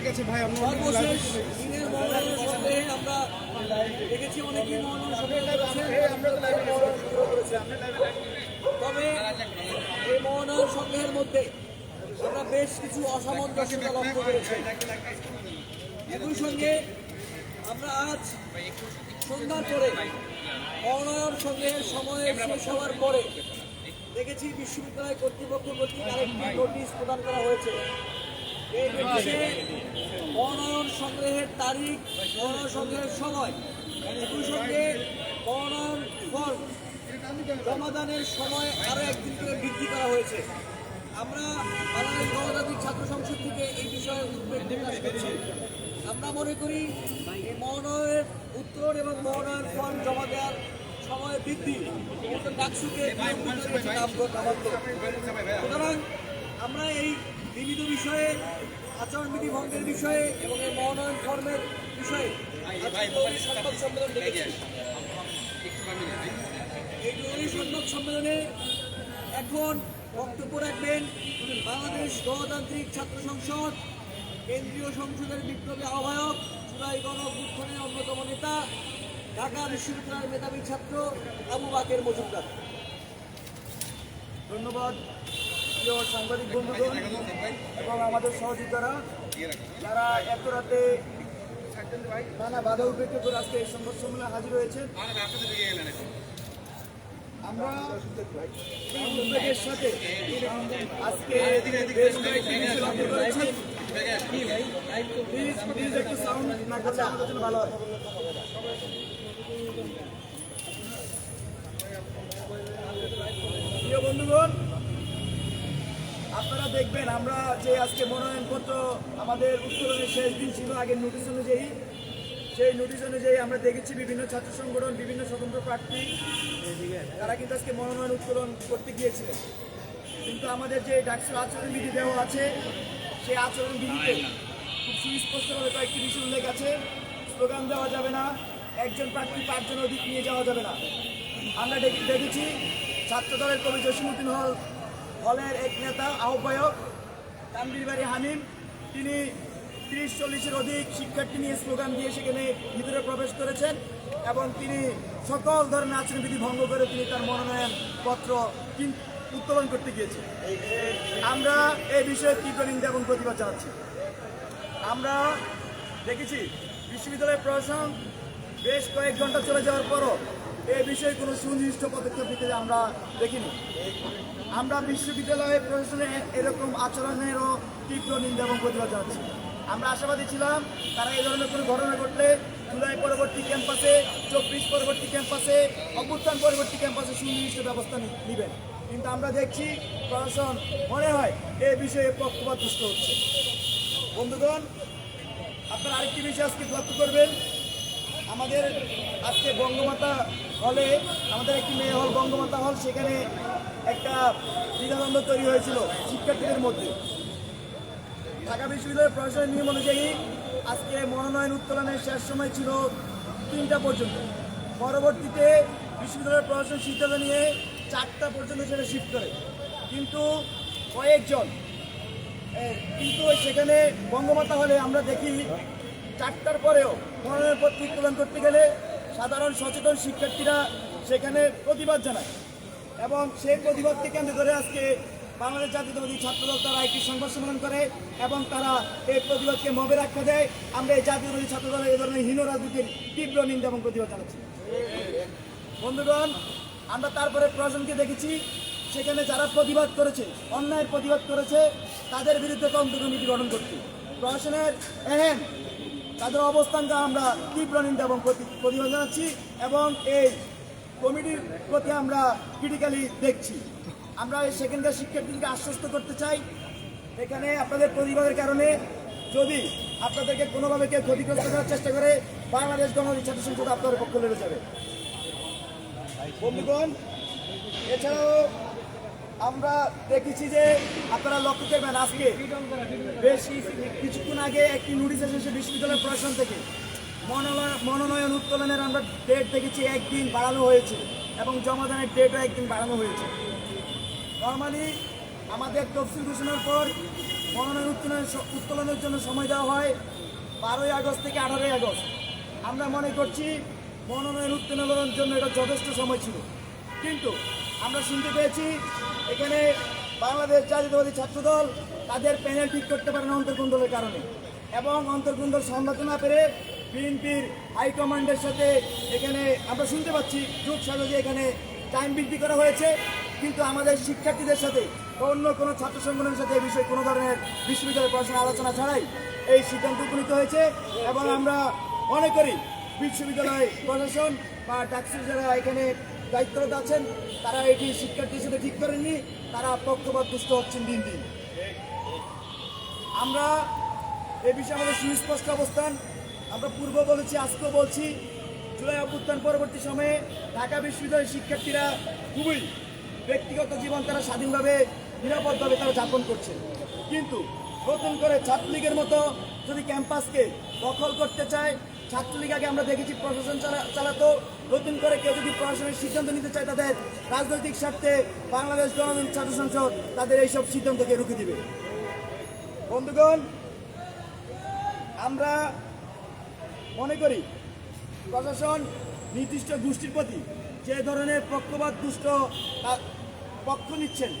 হয়ে গেছে ভাই আমরা সর্বশেষ দিনের মনোনয়ন সন্দেহে আমরা দেখেছি অনেকেই সন্দেহ করেছেন। তবে এই মনোনয়ন সন্দেহের মধ্যে আমরা বেশ কিছু অসামঞ্জস্যতা লক্ষ্য করেছি। একই সঙ্গে আমরা আজ সন্ধ্যার পরে মনোনয়ন সন্দেহের সময় শেষ হওয়ার পরে দেখেছি বিশ্ববিদ্যালয় কর্তৃপক্ষ কর্তৃক আরেকটি নোটিশ প্রদান করা হয়েছে। এই নোটিশে মনোনয়ন সংগ্রহের তারিখ মনোনয়ন সংগ্রহের সময় একই সঙ্গে মনোনয়ন ফর্ম জমাদানের সময় আরও একদিন করে বৃদ্ধি করা হয়েছে আমরা বাংলাদেশ গণতান্ত্রিক ছাত্র সংসদ থেকে এই বিষয়ে উদ্বেগ প্রকাশ করছি আমরা মনে করি এই মনোনয়নের উত্তর এবং মনোনয়ন ফর্ম জমা দেওয়ার সময় বৃদ্ধি ডাকসুকে। সুতরাং আমরা এই বিবিধ বিষয়ে আচরণবিধি ভঙ্গের বিষয়ে এবং এই মনোনয়ন ফর্মের বিষয়ে সংবাদ সম্মেলন এই জরুরি সংবাদ সম্মেলনে এখন বক্তব্য রাখবেন বাংলাদেশ গণতান্ত্রিক ছাত্র সংসদ, কেন্দ্রীয় সংসদের বিপ্লবী আহ্বায়ক, জুলাই গণঅভ্যুত্থানের অন্যতম নেতা, ঢাকা বিশ্ববিদ্যালয়ের মেধাবী ছাত্র আবু বাকের মজুমদার। ধন্যবাদ। প্রিয় সাংবাদিক বন্ধুগণ এবং আমাদের সহযোগিতারা যারা এত রাতে নানা বাধা উপেক্ষা করে আজকে এই সংবাদ সম্মেলনে হাজির হয়েছে আমরা সাথে আজকে সাউন্ড না বন্ধুগণ দেখবেন, আমরা যে আজকে মনোনয়নপত্র আমাদের উত্তোলনের শেষ দিন ছিল আগের নোটিশ অনুযায়ী, সেই নোটিশ অনুযায়ী আমরা দেখেছি বিভিন্ন ছাত্র সংগঠন, বিভিন্ন স্বতন্ত্র প্রার্থী, তারা কিন্তু আজকে মনোনয়ন উত্তোলন করতে গিয়েছিলেন। কিন্তু আমাদের যে ডাকসুর আচরণবিধি দেওয়া আছে, সেই আচরণবিধিতে খুব সুস্পষ্টভাবে কয়েকটি বিষয় উল্লেখ আছে। স্লোগান দেওয়া যাবে না, একজন প্রার্থী পাঁচজন অধিক নিয়ে যাওয়া যাবে না। আমরা দেখি- দেখেছি ছাত্র দলের কবি জসিমুদ্দিন হল হলের এক নেতা, আহ্বায়ক তানবির বাড়ি হামিম। তিনি তিরিশ চল্লিশের অধিক শিক্ষার্থী নিয়ে স্লোগান দিয়ে সেখানে ভিতরে প্রবেশ করেছেন এবং তিনি সকল ধরনের আচরণবিধি ভঙ্গ করে তিনি তার মনোনয়ন পত্র উত্তোলন করতে গিয়েছেন। আমরা এই বিষয়ে তীব্র নিন্দা এবং প্রতিবাদ জানাচ্ছি। আমরা দেখেছি বিশ্ববিদ্যালয়ের প্রশাসন বেশ কয়েক ঘণ্টা চলে যাওয়ার পরও এ বিষয়ে কোনো সুনির্দিষ্ট পদক্ষেপ নিতে আমরা দেখিনি। আমরা বিশ্ববিদ্যালয়ে প্রশাসনে এরকম আচরণেরও তীব্র নিন্দা এবং প্রতিবাদ জানাচ্ছি। আমরা আশাবাদী ছিলাম তারা এই ধরনের কোনো ঘটনা ঘটলে জুলাই পরবর্তী ক্যাম্পাসে, চব্বিশ পরবর্তী ক্যাম্পাসে, অভ্যুত্থান পরবর্তী ক্যাম্পাসে সুনির্দিষ্ট ব্যবস্থা নেবেন। কিন্তু আমরা দেখছি প্রশাসন মনে হয় এ বিষয়ে পক্ষপাত দুষ্ট হচ্ছে। বন্ধুগণ, আপনারা আরেকটি বিষয় আজকে লক্ষ্য করবেন। আমাদের আজকে বঙ্গমাতা হলে, আমাদের একটি মেয়ে হল বঙ্গমাতা হল, সেখানে একটা দ্বিধাদ্বন্দ্ব তৈরি হয়েছিল শিক্ষার্থীদের মধ্যে। ঢাকা বিশ্ববিদ্যালয়ের প্রশাসনের নিয়ম অনুযায়ী আজকে মনোনয়ন উত্তোলনের শেষ সময় ছিল তিনটা পর্যন্ত। পরবর্তীতে বিশ্ববিদ্যালয়ের প্রশাসন সিদ্ধান্ত নিয়ে চারটা পর্যন্ত সেটা শিফট করে। কিন্তু কয়েকজন কিন্তু সেখানে বঙ্গমাতা হলে আমরা দেখি চারটার পরেও মনোনয়নপত্র উত্তোলন করতে গেলে সাধারণ সচেতন শিক্ষার্থীরা সেখানে প্রতিবাদ জানায়। এবং সেই প্রতিবাদকে কেন্দ্র করে আজকে বাংলাদেশ জাতীয়তাবাদী ছাত্রদল তারা একটি সংবাদ সম্মেলন করে এবং তারা এই প্রতিবাদকে মবে রাখা দেয়। আমরা এই জাতীয়তাবাদী ছাত্রদলের এই ধরনের হীন রাজনীতির তীব্র নিন্দা এবং প্রতিবাদ জানাচ্ছি। বন্ধুগণ, আমরা তারপরে প্রশাসনকে দেখেছি। সেখানে যারা প্রতিবাদ করেছে অন্যায়ের প্রতিবাদ করেছে, তাদের বিরুদ্ধে তদন্ত কমিটি গঠন করতে প্রশাসনের এহেন তাদের অবস্থানটা আমরা তীব্র নিন্দা এবং প্রতি- প্রতিবাদ জানাচ্ছি এবং এই কমিটির প্রতি আমরা ক্রিটিক্যালি দেখছি। আমরা সেখানকার শিক্ষার্থীদেরকে আশ্বস্ত করতে চাই। এখানে আপনাদের প্রতিবাদের কারণে যদি আপনাদেরকে কোনোভাবে কেউ ক্ষতিগ্রস্ত করার চেষ্টা করে, বাংলাদেশ গণতান্ত্রিক ছাত্র সংসদ আপনাদের পক্ষ লেগে যাবে। বন্ধুগণ, এছাড়াও আমরা দেখেছি যে আপনারা লক্ষ্য করবেন আজকে বেশ কিছুক্ষণ আগে একটি নোটিশ এসেছে বিশ্ববিদ্যালয় প্রশাসন থেকে। মনোনয়ন মনোনয়ন উত্তোলনের আমরা ডেট দেখেছি একদিন বাড়ানো হয়েছে এবং জমাদানের ডেটও একদিন বাড়ানো হয়েছে। নর্মালি আমাদের তফসিল ঘোষণার পর মনোনয়ন উত্তোলনের উত্তোলনের জন্য সময় দেওয়া হয় বারোই আগস্ট থেকে আঠারোই আগস্ট। আমরা মনে করছি মনোনয়ন উত্তোলনের জন্য এটা যথেষ্ট সময় ছিল। কিন্তু আমরা শুনতে পেয়েছি এখানে বাংলাদেশ জাতীয়তাবাদী ছাত্রদল তাদের প্যানেল ঠিক করতে পারে না অন্তর্কুণ্ডলের কারণে। এবং অন্তর্কুণ্ডল সামলাতে না পেরে বিএনপির হাইকমান্ডের সাথে এখানে আমরা শুনতে পাচ্ছি যুগ সাজে এখানে টাইম বৃদ্ধি করা হয়েছে। কিন্তু আমাদের শিক্ষার্থীদের সাথে অন্য কোনো ছাত্র সংগঠনের সাথে এই বিষয়ে কোনো ধরনের বিশ্ববিদ্যালয় পড়াশোনা আলোচনা ছাড়াই এই সিদ্ধান্ত উপনীত হয়েছে এবং আমরা মনে করি বিশ্ববিদ্যালয় প্রশাসন বা ডাক্তার যারা এখানে দায়িত্বরত আছেন, তারা এটি শিক্ষার্থীর সাথে ঠিক করেননি, তারা পক্ষপাত দুষ্ট হচ্ছেন দিন দিন। আমরা এ বিষয়ে আমাদের সুস্পষ্ট অবস্থান আমরা পূর্ব বলেছি আজকেও বলছি, জুলাই অভ্যুত্থান পরবর্তী সময়ে ঢাকা বিশ্ববিদ্যালয়ের শিক্ষার্থীরা খুবই ব্যক্তিগত জীবন তারা স্বাধীনভাবে, নিরাপদভাবে তারা যাপন করছে। কিন্তু নতুন করে ছাত্রলীগের মতো যদি ক্যাম্পাসকে দখল করতে চায়, ছাত্রলীগ আগে আমরা দেখেছি প্রশাসন চালা- চালাতো। নতুন করে কেউ যদি প্রশাসনের সিদ্ধান্ত নিতে চায়, তাদের রাজনৈতিক স্বার্থে বাংলাদেশ গণতন্ত্র ছাত্র সংসদ তাদের এইসব সিদ্ধান্তকে রুখে দিবে। বন্ধুগণ, আমরা মনে করি, প্রশাসন নির্দিষ্ট গোষ্ঠীর প্রতি যে ধরনের পক্ষপাত দুষ্ট পক্ষ নিচ্ছেন,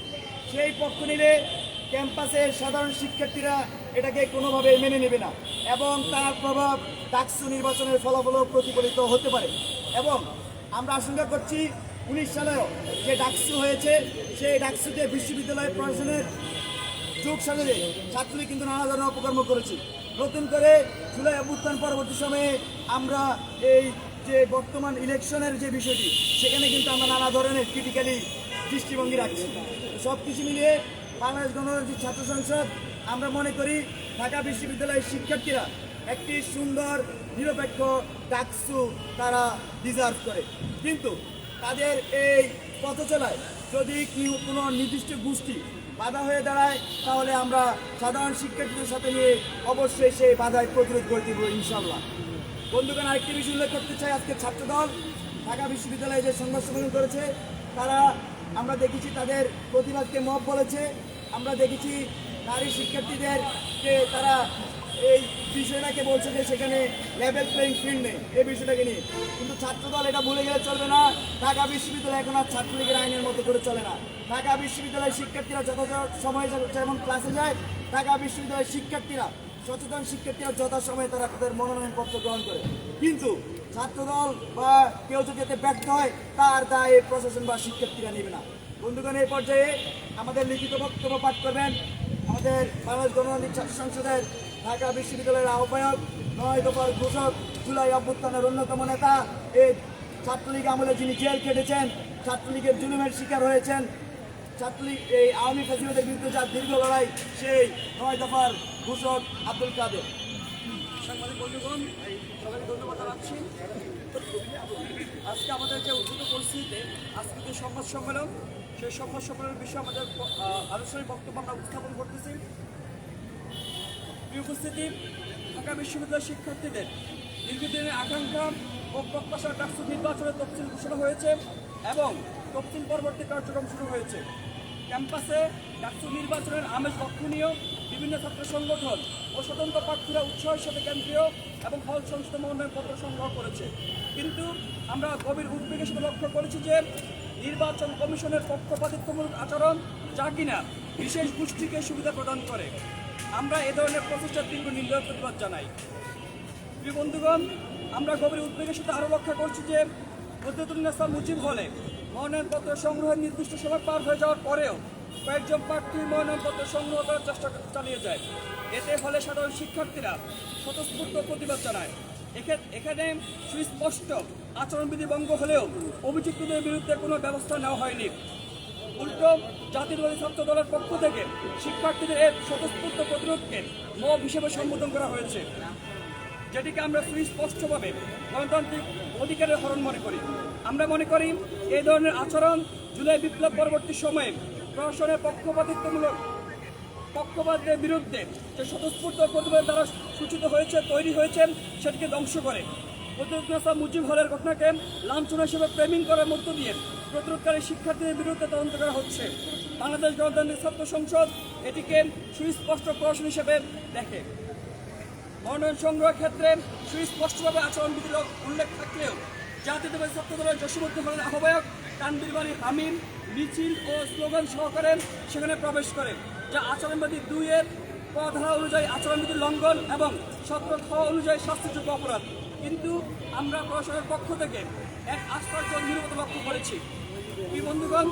সেই পক্ষ নিলে ক্যাম্পাসের সাধারণ শিক্ষার্থীরা এটাকে কোনোভাবে মেনে নেবে না এবং তার প্রভাব ডাকসু নির্বাচনের ফলাফলও প্রতিফলিত হতে পারে। এবং আমরা আশঙ্কা করছি উনিশ সালেও যে ডাকসু হয়েছে, সেই ডাকসুতে বিশ্ববিদ্যালয় প্রশাসনের যুগ সাজে ছাত্রী কিন্তু নানা ধরনের অপকর্ম করেছে। নতুন করে জুলাই অভ্যুত্থান পরবর্তী সময়ে আমরা এই যে বর্তমান ইলেকশনের যে বিষয়টি, সেখানে কিন্তু আমরা নানা ধরনের ক্রিটিক্যালি দৃষ্টিভঙ্গি রাখছি। সব কিছু মিলিয়ে বাংলাদেশ গণতান্ত্রিক ছাত্র সংসদ, আমরা মনে করি ঢাকা বিশ্ববিদ্যালয়ের শিক্ষার্থীরা একটি সুন্দর, নিরপেক্ষ ডাকসু তারা ডিজার্ভ করে। কিন্তু তাদের এই পথ চলায় যদি কোনো নির্দিষ্ট গোষ্ঠী বাধা হয়ে দাঁড়ায়, তাহলে আমরা সাধারণ শিক্ষার্থীদের সাথে নিয়ে অবশ্যই সেই বাধায় প্রতিরোধ করে দিব ইনশাল্লাহ বন্ধুগণ, আরেকটি বিষয় উল্লেখ করতে চাই, আজকে ছাত্রদল ঢাকা বিশ্ববিদ্যালয়ে যে সংবাদ সম্মেলন করেছে, তারা আমরা দেখেছি তাদের প্রতিবাদকে মব বলেছে। আমরা দেখেছি নারী শিক্ষার্থীদেরকে তারা এই বিষয়টাকে বলছে যে সেখানে লেভেল প্লেইং ফিল্ড নেই, এই বিষয়টাকে নিয়ে। কিন্তু ছাত্রদল এটা ভুলে গেলে চলবে না। ঢাকা বিশ্ববিদ্যালয় এখন আর ছাত্রলীগের আইনের মতো করে চলে না। ঢাকা বিশ্ববিদ্যালয়ের শিক্ষার্থীরা যথাযথ সময়ে যেমন ক্লাসে যায়, ঢাকা বিশ্ববিদ্যালয়ের শিক্ষার্থীরা সচেতন শিক্ষার্থীরা যথাসময়ে তারা তাদের মনোনয়ন পত্র গ্রহণ করে। কিন্তু ছাত্রদল বা কেউ যদি এতে ব্যর্থ হয়, তার দায় প্রশাসন বা শিক্ষার্থীরা নেবে না। বন্ধুগণ, এই পর্যায়ে আমাদের লিখিত বক্তব্য পাঠ করবেন আমাদের বাংলাদেশ গণতান্ত্রিক ছাত্র সংসদের ঢাকা বিশ্ববিদ্যালয়ের আহ্বায়ক, নয় দফার ঘোষক, জুলাই অভ্যুত্থানের অন্যতম নেতা। এই ছাত্রলীগ আমলে যিনি জেল কেটেছেন ছাত্রলীগের জুলুমের শিকার হয়েছেন, ছাত্রলীগ, এই আওয়ামী ফেসিলিটির বিরুদ্ধে যার দীর্ঘ লড়াই, সেই নয় দফার ঘোষক আব্দুল কাদের। সবাইকে ধন্যবাদ আজকে আমাদের যে উদ্ভূত পরিস্থিতিতে আজকে যে সংবাদ সম্মেলন, সেই সংবাদ সম্মেলনের বিষয়ে আমাদের আলোচনায় বক্তব্য আমরা উপস্থাপন করতেছি। উপস্থিতি ঢাকা বিশ্ববিদ্যালয়ের শিক্ষার্থীদের দীর্ঘদিনের আকাঙ্ক্ষা ও প্রত্যাশার ডাকসু নির্বাচনের তফসিল ঘোষণা হয়েছে এবং তফসিল পরবর্তী কার্যক্রম শুরু হয়েছে। ক্যাম্পাসে ডাকসু নির্বাচনের আমেজ লক্ষণীয়। বিভিন্ন ছাত্র সংগঠন ও স্বতন্ত্র প্রার্থীরা উৎসাহের সাথে কেন্দ্রীয় এবং হল সংস্থা মনোনয়ন পত্র সংগ্রহ করেছে। কিন্তু আমরা গভীর উদ্বেগের সাথে লক্ষ্য করেছি যে নির্বাচন কমিশনের পক্ষপাতিত্বমূলক আচরণ যা কিনা বিশেষ গোষ্ঠীকে সুবিধা প্রদান করে। আমরা এ ধরনের প্রচেষ্টার তীব্র নিন্দা প্রতিবাদ জানাই। প্রিয় বন্ধুগণ, আমরা গভীর উদ্বেগের সাথে আরও রক্ষা করছি যে বদরুদ্দিনাসা মুজিব হলে মনোনয়নপত্র সংগ্রহের নির্দিষ্ট সময় পার হয়ে যাওয়ার পরেও কয়েকজন প্রার্থী মনোনয়নপত্র সংগ্রহ করার চেষ্টা চালিয়ে যায়। এতে ফলে সাধারণ শিক্ষার্থীরা স্বতঃস্ফূর্ত প্রতিবাদ জানায়। এখে- এখানে সুস্পষ্ট আচরণবিধি ভঙ্গ হলেও অভিযুক্তদের বিরুদ্ধে কোনো ব্যবস্থা নেওয়া হয়নি। উল্টো জাতীয়তাবাদী ছাত্র দলের পক্ষ থেকে শিক্ষার্থীদের এর স্বতঃস্ফূর্ত প্রতিরোধকে মব হিসেবে সম্বোধন করা হয়েছে, যেটিকে আমরা সুস্পষ্টভাবে গণতান্ত্রিক অধিকারের হরণ মনে করি। আমরা মনে করি এই ধরনের আচরণ জুলাই বিপ্লব পরবর্তী সময়ে প্রশাসনের পক্ষপাতিত্বমূলক পক্ষপাতের বিরুদ্ধে যে স্বতঃস্ফূর্ত প্রতিবাদ দ্বারা সূচিত হয়েছে, তৈরি হয়েছে, সেটিকে ধ্বংস করে। প্রতিরোধ মুজিব হলের ঘটনাকে লাঞ্ছনা হিসেবে প্রেমিং করার মধ্য দিয়ে প্রতিরোধকারী শিক্ষার্থীদের বিরুদ্ধে তদন্ত করা হচ্ছে। বাংলাদেশ গণতান্ত্রিক ছাত্র সংসদ এটিকে সুস্পষ্ট প্রশ্ন হিসেবে দেখে। মনোনয়ন সংগ্রহের ক্ষেত্রে সুস্পষ্টভাবে আচরণবিধির উল্লেখ থাকলেও জাতীয়তাবাদী ছাত্র দলের জসীমুদ্দিন হলেন আহ্বায়ক তানবির বাড়ি হামিম মিছিল ও স্লোগান সহকারে সেখানে প্রবেশ করে, যা আচরণবাদী দুইয়ের পধারা অনুযায়ী আচরণবিধি লঙ্ঘন এবং সত্র খ অনুযায়ী শাস্তিযোগ্য অপরাধ। কিন্তু আমরা প্রশাসনের পক্ষ থেকে এক আশ্চর্য নিরবতা লক্ষ্য করেছি। এই বন্ধুগণ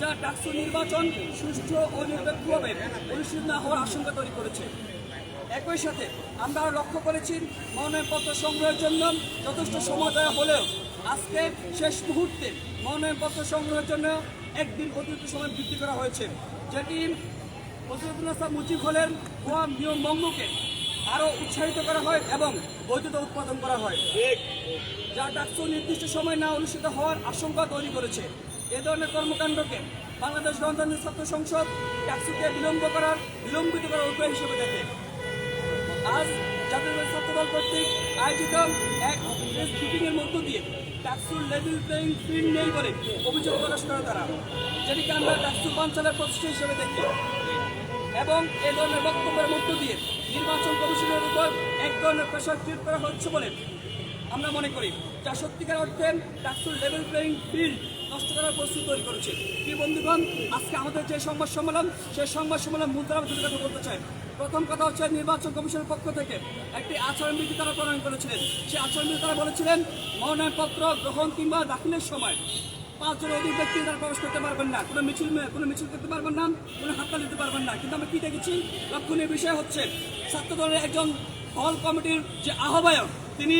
যা ডাকসু নির্বাচন সুষ্ঠু ও নিরপেক্ষভাবে অনুষ্ঠিত না হওয়ার আশঙ্কা তৈরি করেছে। একই সাথে আমরা লক্ষ্য করেছি, মনোনয়নপত্র সংগ্রহের জন্য যথেষ্ট সময় দেওয়া হলেও আজকে শেষ মুহূর্তে মনোনয়নপত্র সংগ্রহের জন্য একদিন অতিরিক্ত সময় বৃদ্ধি করা হয়েছে। যেটি হাসান মুজিব হলেন ভুয়া নিয়ম ভঙ্গকে আরও উৎসাহিত করা হয় এবং বৈধতা উৎপাদন করা হয়। যা ডাকসু নির্দিষ্ট সময় না অনুষ্ঠিত হওয়ার আশঙ্কা তৈরি করেছে। এ ধরনের কর্মকাণ্ডকে বাংলাদেশ গণতান্ত্রিক ছাত্র সংসদ ডাকসুকে বিলম্ব করার বিলম্বিত করার উপায় হিসেবে দেখে। আজ জাতীয় ছাত্রদল কর্তৃক আয়োজিত এক প্রেস মিটিংয়ের মধ্য দিয়ে ডাকসুর লেভেল প্লেইং ফিল্ড নেই বলে অভিযোগ প্রকাশ করে তারা। যেটিকে আমরা ডাকসু পাঞ্চালের প্রতিষ্ঠা হিসেবে দেখি। এবং এ ধরনের বক্তব্যের মধ্য দিয়ে নির্বাচন কমিশনের উপর এক ধরনের প্রেশার ক্রিয়েট করা হচ্ছে বলে আমরা মনে করি। যা সত্যিকার অর্থে ডাকসুর লেভেল প্লেইং ফিল্ড নষ্ট করার প্রস্তুত তৈরি করেছে। কি বন্ধুগণ, আজকে আমাদের যে সংবাদ সম্মেলন, সেই সংবাদ সম্মেলন মূল দ্বারা দুটি কথা বলতে চাই। প্রথম কথা হচ্ছে নির্বাচন কমিশনের পক্ষ থেকে একটি আচরণবিধি তারা প্রণয়ন করেছিলেন। সেই আচরণবিধি তারা বলেছিলেন, মনোনয়নপত্র গ্রহণ কিংবা দাখিলের সময় পাঁচজন অধিক ব্যক্তি তারা প্রবেশ করতে পারবেন না। কোনো মিছিল কোনো মিছিল করতে পারবেন না, কোনো হাততাল দিতে পারবেন না। কিন্তু আমরা কি দেখেছি? লক্ষণীয় বিষয় হচ্ছে ছাত্র দলের একজন হল কমিটির যে আহ্বায়ক, তিনি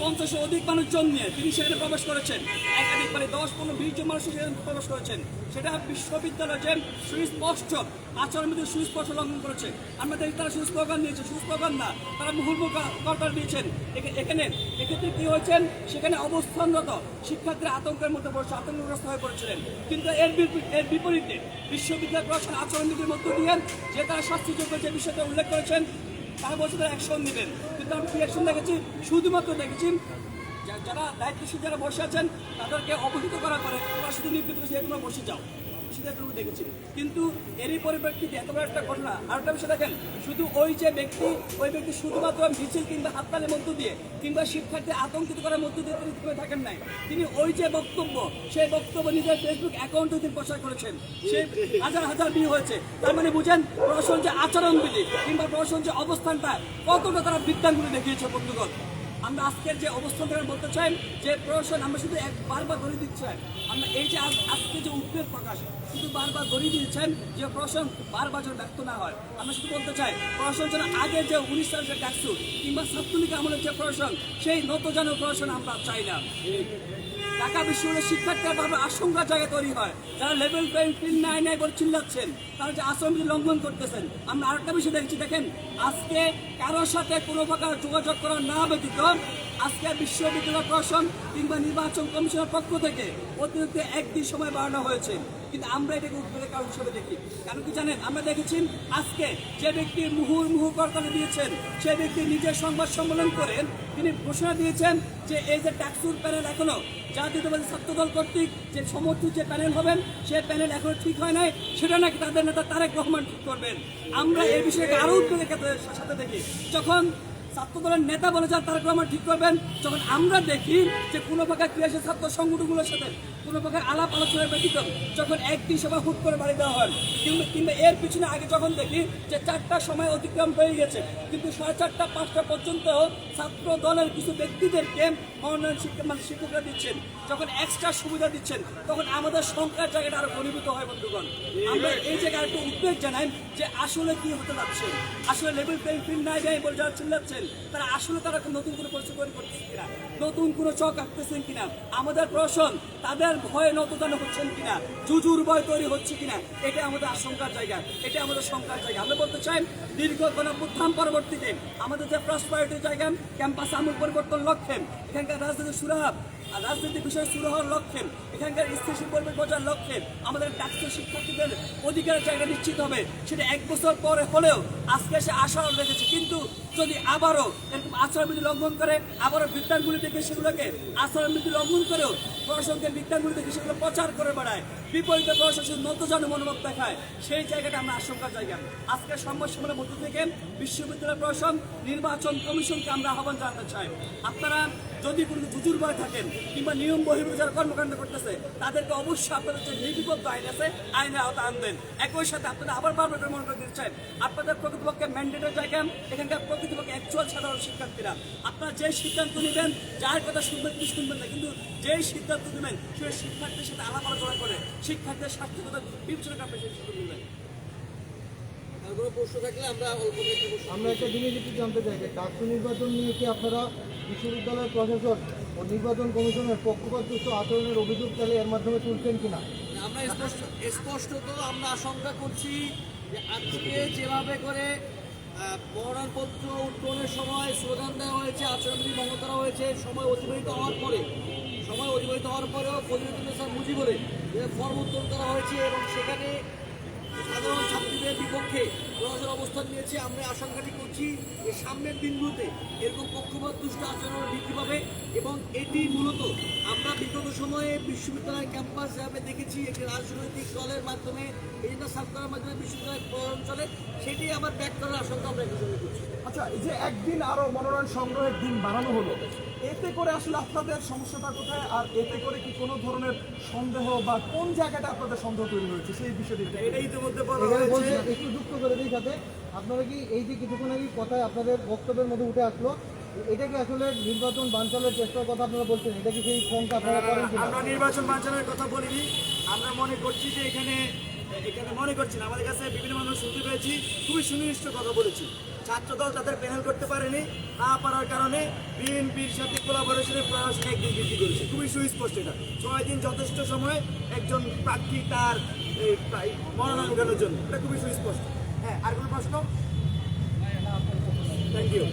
পঞ্চাশের অধিক মানুষজন নিয়ে তিনি সেখানে প্রবেশ করেছেন। একাধিক মানে দশ, পনেরো, বিশ জন মানুষ সেখানে প্রবেশ করেছেন। সেটা বিশ্ববিদ্যালয় যে সুস্পষ্ট আচরণবিধি সুস্পষ্ট লঙ্ঘন করেছে। আমরা দেখি তারা সুস্পোগান দিয়েছে। সুস্পোগান না, তারা মুহুর্মুখ কর্তার দিয়েছেন। এখানে, এক্ষেত্রে কী হয়েছেন? সেখানে অবস্থানরত শিক্ষার্থীরা আতঙ্কের মধ্যে পড়ছে, আতঙ্কগ্রস্ত হয়ে পড়েছিলেন। কিন্তু এর এর বিপরীতে বিশ্ববিদ্যালয় প্রশাসন আচরণবিধির মধ্য দিয়ে যে তারা শাস্তিযোগ্য যে বিষয়টা উল্লেখ করেছেন তারা বলছে তারা অ্যাকশন নেবেন আমি কি দেখেছি, শুধুমাত্র দেখেছি। যারা দায়িত্বশীল, যারা বসে আছেন, তাদেরকে অবহিত করা করে তারা শুধু নিবৃত্ত তোমরা বসে যাও। দেখেছি। কিন্তু এরই পরিপ্রেক্ষিতে এত বড় একটা ঘটনা আর একটা বিষয় দেখেন, শুধু ওই যে ব্যক্তি, ওই ব্যক্তি শুধুমাত্র মিছিল কিংবা হাততালের মধ্য দিয়ে কিংবা শিক্ষার্থী আতঙ্কিত করার মধ্য দিয়ে তিনি থাকেন নাই। তিনি ওই যে বক্তব্য, সেই বক্তব্য নিজের ফেসবুক অ্যাকাউন্টে তিনি প্রচার করেছেন। সে হাজার হাজার ভিউ হয়েছে। তার মানে বুঝেন, প্রশাসন যে আচরণবিধি কিংবা প্রশাসন যে অবস্থানটা, কতটা তারা বিজ্ঞানগুলি দেখিয়েছে বন্ধুগণ। আমরা আজকের যে অবস্থান থেকে বলতে চাই, যে প্রশাসন, আমরা শুধু এক বারবার ধরে দিচ্ছেন আমরা এই যে আজ- আজকে যে উদ্বেগ প্রকাশ, শুধু বারবার ধরে দিচ্ছেন যে প্রশাসন বারবার যেন ব্যক্ত না হয়। আমরা শুধু বলতে চাই, প্রশাসন যেন আগে যে উনিশ সালের যে ডাকসু কিংবা ছাত্রলীগ আমলের যে প্রশাসন, সেই নত যেন প্রশাসন আমরা চাই না। ঢাকা বিশ্ববিদ্যালয়ের শিক্ষার্থীরা বারবার আশঙ্কার জায়গা তৈরি হয়। যারা লেভেল প্লেইং ফিল্ড নাই নাই বলে চিল্লাচ্ছেন। তারা যে আশ্রমটি লঙ্ঘন করতেছেন। আমরা আরেকটা বিষয় দেখছি, দেখেন, আজকে কারোর সাথে কোনো প্রকার যোগাযোগ করা না ব্যতীত আজকে বিশ্ববিদ্যালয় প্রশাসন কিংবা নির্বাচন কমিশনের পক্ষ থেকে অতিরিক্ত একদিন সময় বাড়ানো হয়েছে। কিন্তু আমরা এটাকে উদ্বেগের কারণ হিসেবে দেখি। কারণ কি জানেন, আমরা দেখেছি আজকে যে ব্যক্তি মুহুর মুহু করতালে দিয়েছেন, সে ব্যক্তি নিজের সংবাদ সম্মেলন করেন তিনি ঘোষণা দিয়েছেন যে এই যে ট্যাক্সুর প্যানেল এখনও জাতীয়তাবাদী ছাত্রদল কর্তৃক যে সমর্থিত যে প্যানেল হবেন, সে প্যানেল এখনও ঠিক হয় নাই। সেটা নাকি তাদের নেতা তারেক রহমান ঠিক করবেন। আমরা এই বিষয়ে আরও উদ্বেগের সাথে দেখি। যখন ছাত্রদলের নেতা বলে যান তারেক রহমান ঠিক করবেন। যখন আমরা দেখি যে কোনো প্রকার ক্রিয়াশীল ছাত্র সংগঠনগুলোর সাথে কোনো প্রকার আলাপ আলোচনার ব্যতীত যখন একদিন সভা হুট করে বাড়ি দেওয়া হয়, কিংবা কিংবা এর পিছনে আগে যখন দেখি যে চারটার সময় অতিক্রম হয়ে গেছে, কিন্তু সাড়ে চারটা, পাঁচটা পর্যন্ত ছাত্র দলের কিছু ব্যক্তিদেরকে মনোনয়ন শিক্ষা মানে শিক্ষকরা দিচ্ছেন। যখন এক্সট্রা সুবিধা দিচ্ছেন, তখন আমাদের সংখ্যার জায়গাটা আরও ঘনীভূত হয়, বন্ধুগণ। আমরা এই জায়গায় একটু উদ্বেগ জানাই যে আসলে কি হতে যাচ্ছে। আসলে লেভেল প্লেইং ফিল্ড নাই নাই বলে যারা চিল্লাচ্ছেন তারা আসলে তারা কোনো নতুন কোনো তৈরি করতেছে কিনা? নতুন কোনো চক আঁকতেছেন কিনা? আমাদের প্রশাসন তাদের ভয়ে নতদান হচ্ছেন কিনা? জুজুর ভয় তৈরি হচ্ছে কিনা? এটা আমাদের আশঙ্কার জায়গা। এটা আমাদের শঙ্কার জায়গা। আমরা বলতে চাই, দীর্ঘ গণপুত্থান পরবর্তীতে আমাদের যে প্রসপারিটির জায়গা ক্যাম্পাস আমূল পরিবর্তন লক্ষ্যে। এখানকার রাজনীতির সুরাহাব রাজনৈতিক বিষয় শুরু হওয়ার লক্ষ্যে এখানকার স্থিতিশীল পরিবেশ বজার লক্ষ্যে আমাদের ডাক্তার শিক্ষার্থীদের অধিকারের জায়গা নিশ্চিত হবে। সেটা এক বছর পরে হলেও আজকে সে আশা রেখেছে। কিন্তু যদি আবারও এরকম আচরণবিধি লঙ্ঘন করে, আবারও বিদ্যাঙ্গুলি থেকে সেগুলোকে আচরণবিধি লঙ্ঘন করেও প্রশাসনকে বিদ্যাঙ্গুলি থেকে সেগুলো প্রচার করে বেড়ায়, বিপরীতে প্রশাসন নতজন মনোভাব দেখায়, সেই জায়গাটা আমরা আশঙ্কার জায়গা। আজকে সংবাদ সম্মেলনের মধ্য থেকে বিশ্ববিদ্যালয় প্রশাসন, নির্বাচন কমিশনকে আমরা আহ্বান জানাতে চাই। আপনারা যদি কোনো জুজুর থাকেন কিংবা নিয়ম বহির্ভূত কর্মকাণ্ড করতেছে তাদেরকে অবশ্যই আপনাদের যে নির্বিপদ আইন আছে আইনের আওতা আনবেন। একই সাথে আপনারা আবার বারবার করে মনে করে দিতে চাই আপনাদের প্রকৃতপক্ষে ম্যান্ডেটের জায়গা এখানকার প্রকৃতপক্ষে অ্যাকচুয়াল সাধারণ শিক্ষার্থীরা আপনারা যে সিদ্ধান্ত নেবেন যার কথা শুনবেন কি শুনবেন না কিন্তু যেই সিদ্ধান্ত নেবেন সে শিক্ষার্থীর সাথে আলাপ আলোচনা করে শিক্ষার্থীদের স্বাস্থ্যগত বিবেচনা করে আপনি সেই সিদ্ধান্ত নেবেন। আমরা অল্প একটু প্রশ্ন আমরা একটা জিনিস একটু জানতে চাই যে ডাকসু নির্বাচন নিয়ে কি আপনারা বিশ্ববিদ্যালয়ের প্রশাসন ও নির্বাচন কমিশনের পক্ষপাতদুষ্ট আচরণের অভিযোগ তাহলে এর মাধ্যমে তুলছেন কিনা? আমরা স্পষ্ট স্পষ্টত আমরা আশঙ্কা করছি যে আজকে যেভাবে করে মনোনয়নপত্র উত্তোলনের সময় স্লোগান দেওয়া হয়েছে, আচরণবিধি ভঙ্গ করা হয়েছে, সময় অতিবাহিত হওয়ার পরে, সময় অতিবাহিত হওয়ার পরেও ফজলুদ্দিন স্যার বলে যে ফর্ম উত্তোলন করা হয়েছে এবং সেখানে সাধারণ ছাত্রীদের বিপক্ষে প্রশাসন অবস্থান নিয়েছে, আমরা আশঙ্কাটি করছি যে সামনের দিনগুলোতে এরকম পক্ষপাত দুষ্ট আচরণ এবং এটি মূলত আমরা বিগত সময়ে বিশ্ববিদ্যালয় ক্যাম্পাস হিসাবে দেখেছি একটি রাজনৈতিক দলের মাধ্যমে সাফ করার মাধ্যমে বিশ্ববিদ্যালয় প্রয়োজন চলে। সেটি আবার ব্যাক করার আশঙ্কা আমরা করছি। আচ্ছা এই যে একদিন আরও মনোনয়ন সংগ্রহের দিন বাড়ানো হলো এতে করে আসলে আপনাদের সমস্যাটা কোথায় আর এতে করে কি কোনো ধরনের সন্দেহ বা কোন জায়গাটা আপনাদের সন্দেহ তৈরি হয়েছে? সেই বিষয়টি একটু এটা ইতিমধ্যে বলা এখানে বলছি হয়েছে একটু যুক্ত করে দিই সাথে আপনারা কি এই যে কিছুক্ষণ আগে কথায় আপনাদের বক্তব্যের মধ্যে উঠে আসলো এটা কি আসলে নির্বাচন বানচালের চেষ্টার কথা আপনারা বলছেন? এটা কি সেই ফোনটা আমরা নির্বাচন বাঞ্ছানোর কথা বলিনি। আমরা মনে করছি যে এখানে এখানে মনে করছি না। আমাদের কাছে বিভিন্ন মানুষ শুনতে পেয়েছি, খুবই সুনির্দিষ্ট কথা বলেছি। ছাত্রদল তাদের প্যানেল করতে পারেনি, না পারার কারণে বিএনপির সাথে কোলাবোরেশনে প্রশাসন একদিন বৃদ্ধি করেছে। খুবই সুস্পষ্ট এটা। ছয় দিন যথেষ্ট সময় একজন প্রার্থী তার মনোনয়ন উঠানোর জন্য। এটা খুবই সুস্পষ্ট। হ্যাঁ আর কোনো প্রশ্ন? Thank you